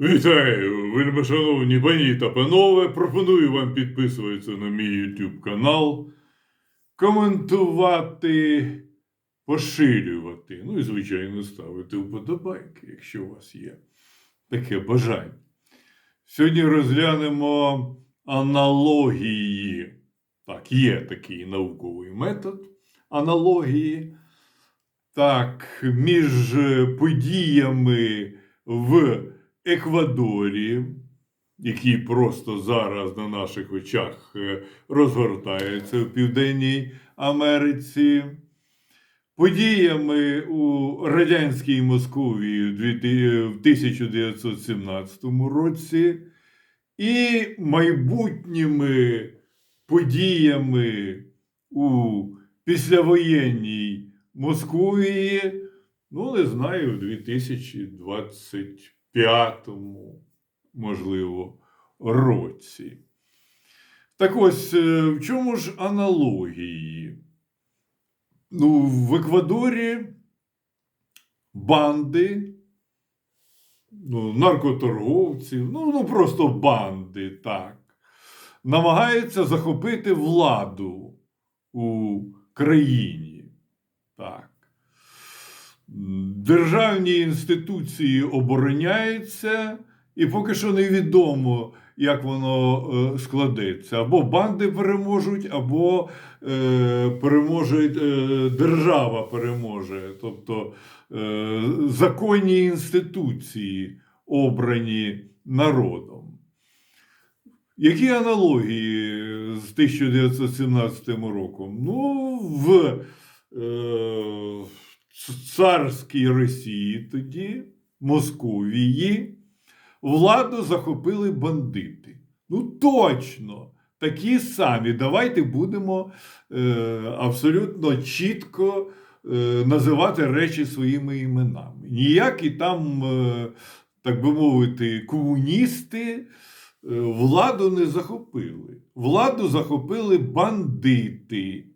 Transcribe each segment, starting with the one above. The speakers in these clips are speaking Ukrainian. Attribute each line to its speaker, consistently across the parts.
Speaker 1: Вітаю, вельмишановні пані та панове. Пропоную вам підписуватися на мій YouTube канал, коментувати, поширювати. Ну і, звичайно, ставити вподобайки, якщо у вас є таке бажання. Сьогодні розглянемо аналогії. Так, є такий науковий метод аналогії. Так, між подіями в Еквадорі, які просто зараз на наших очах е, розгортаються в Південній Америці, подіями у радянській Московії в дві ти- в 1917 році і майбутніми подіями у післявоєнній Московії, ну, не знаю, в 2025, можливо, році. Так ось, е, в чому ж аналогії? Ну, в Еквадорі банди, ну, наркоторговців, ну, ну просто банди, так, намагаються захопити владу у країні. Так. Державні інституції обороняються, і поки що невідомо, як воно е, складеться. Або банди переможуть, або е, переможе е, держава переможе. Тобто е, законні інституції обрані народом. Які аналогії з 1917 роком? Ну, в е, царській Росії тоді, Московії, владу захопили бандити. Ну, точно, такі самі. Давайте будемо е, абсолютно чітко е, називати речі своїми іменами. Ніякі там, е, так би мовити, комуністи е, владу не захопили. Владу захопили бандити.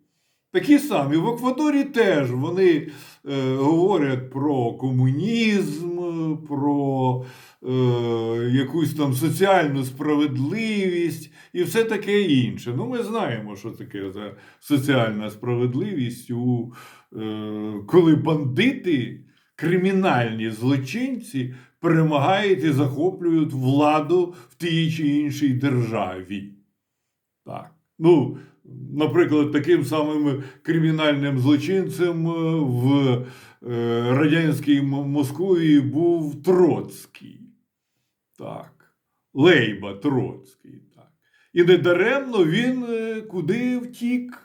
Speaker 1: Такі самі в Еквадорі теж вони е, говорять про комунізм, про е, якусь там соціальну справедливість і все таке інше. Ну, ми знаємо, що таке за соціальна справедливість, у, е, коли бандити, кримінальні злочинці перемагають і захоплюють владу в тій чи іншій державі. Так. Ну, наприклад, таким самим кримінальним злочинцем е, в е, радянській М- Московії був Троцький. Так. Лейба Троцький. Так. І недаремно він е, куди втік?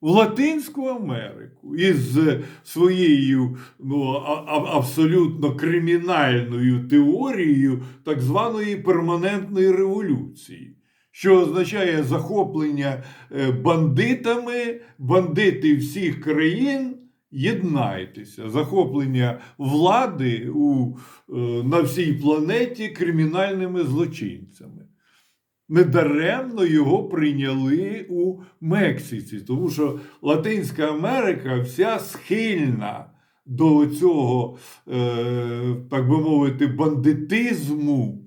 Speaker 1: В Латинську Америку із своєю ну, абсолютно кримінальною теорією так званої перманентної революції що означає захоплення е, бандитами, бандити всіх країн. Єднайтеся, захоплення влади у, е, на всій планеті кримінальними злочинцями. Недаремно його прийняли у Мексиці, тому що Латинська Америка вся схильна до цього, е, так би мовити, бандитизму.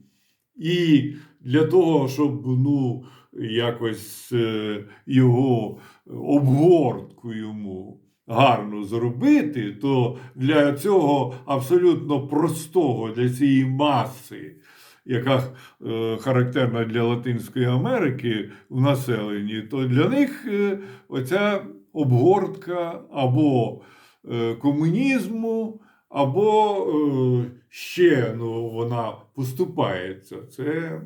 Speaker 1: І для того, щоб ну, якось е, його обгортку йому гарно зробити, то для цього абсолютно простого, для цієї маси, яка е, характерна для Латинської Америки в населенні, то для них е, оця обгортка або комунізму, або е, ще ну, вона поступається. Це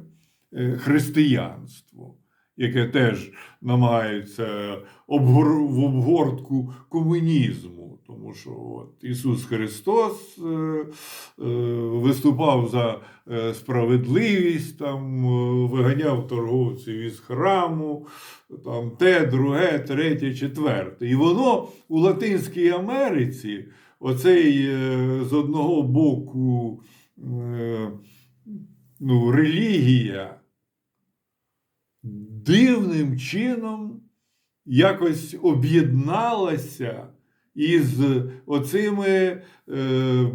Speaker 1: християнство, яке теж намагається в обгортку комунізму. Тому що от Ісус Христос е, е, виступав за е, справедливість, там, е, виганяв торговців із храму, там, те, друге, третє, четверте. І воно у Латинській Америці, оцей е, з одного боку е, ну, релігія дивним чином якось об'єдналася із оцими е,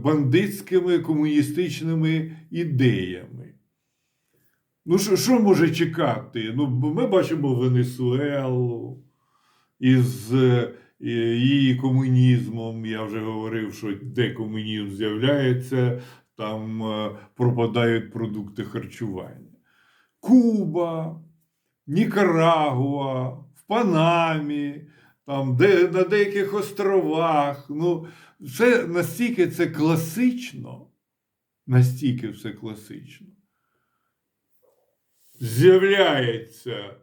Speaker 1: бандитськими комуністичними ідеями. Ну, що, може чекати? Ну, ми бачимо Венесуелу із е, її комунізмом. Я вже говорив, що де комунізм з'являється, там е, пропадають продукти харчування. Куба, Нікарагуа, в Панамі, там, де, на деяких островах. Ну, все настільки це класично, настільки все класично. З'являється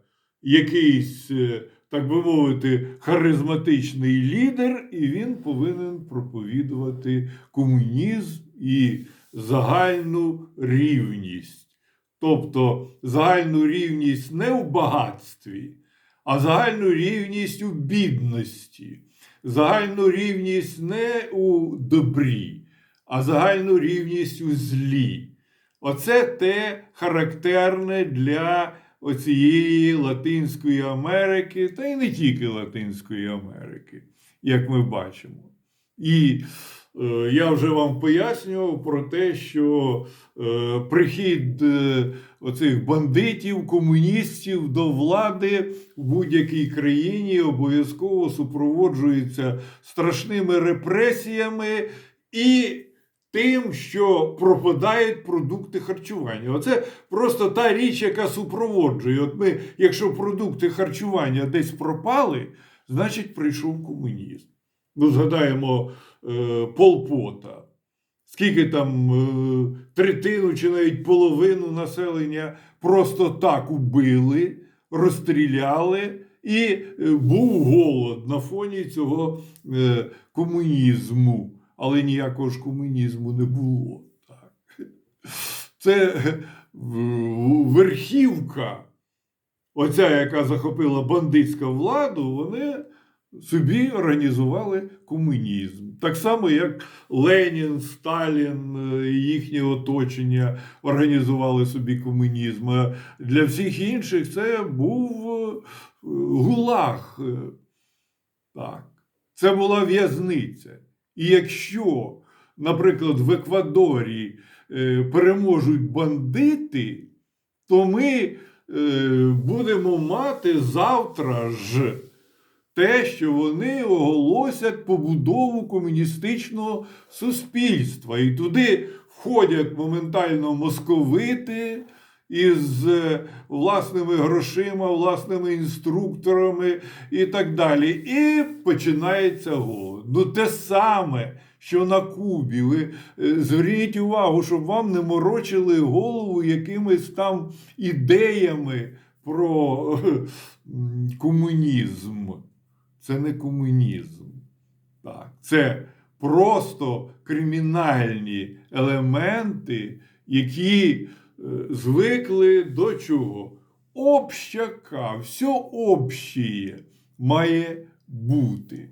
Speaker 1: якийсь, е, так би мовити, харизматичний лідер, і він повинен проповідувати комунізм і загальну рівність. Тобто загальну рівність не в багатстві, а загальну рівність у бідності, загальну рівність не у добрі, а загальну рівність у злі. Оце те характерне для оцієї Латинської Америки, та й не тільки Латинської Америки, як ми бачимо. І я вже вам пояснював про те, що е, прихід е, оцих бандитів, комуністів до влади в будь-якій країні обов'язково супроводжується страшними репресіями і тим, що пропадають продукти харчування. Оце просто та річ, яка супроводжує. От ми, якщо продукти харчування десь пропали, значить прийшов комунізм. Ну, згадаємо е, Полпота. Скільки там е, третину чи навіть половину населення просто так убили, розстріляли, і е, був голод на фоні цього е, комунізму. Але ніякого ж комунізму не було. Це е, верхівка, оця, яка захопила бандитську владу, вони собі організували комунізм. Так само, як Ленін, Сталін е, і їхнє оточення організували собі комунізм. А для всіх інших це був е, гулаг. Е, Так. Це була в'язниця. І якщо, наприклад, в Еквадорі е, переможуть бандити, то ми е, будемо мати завтра ж те, що вони оголосять побудову комуністичного суспільства. І туди входять моментально московити із е, власними грошима, власними інструкторами і так далі. І починається голод. Ну, те саме, що на Кубі. Ви е, зверніть увагу, щоб вам не морочили голову якимись там ідеями про е, комунізм. Це не комунізм. Так. Це просто кримінальні елементи, які е, звикли до чого? Общака, все общее має бути.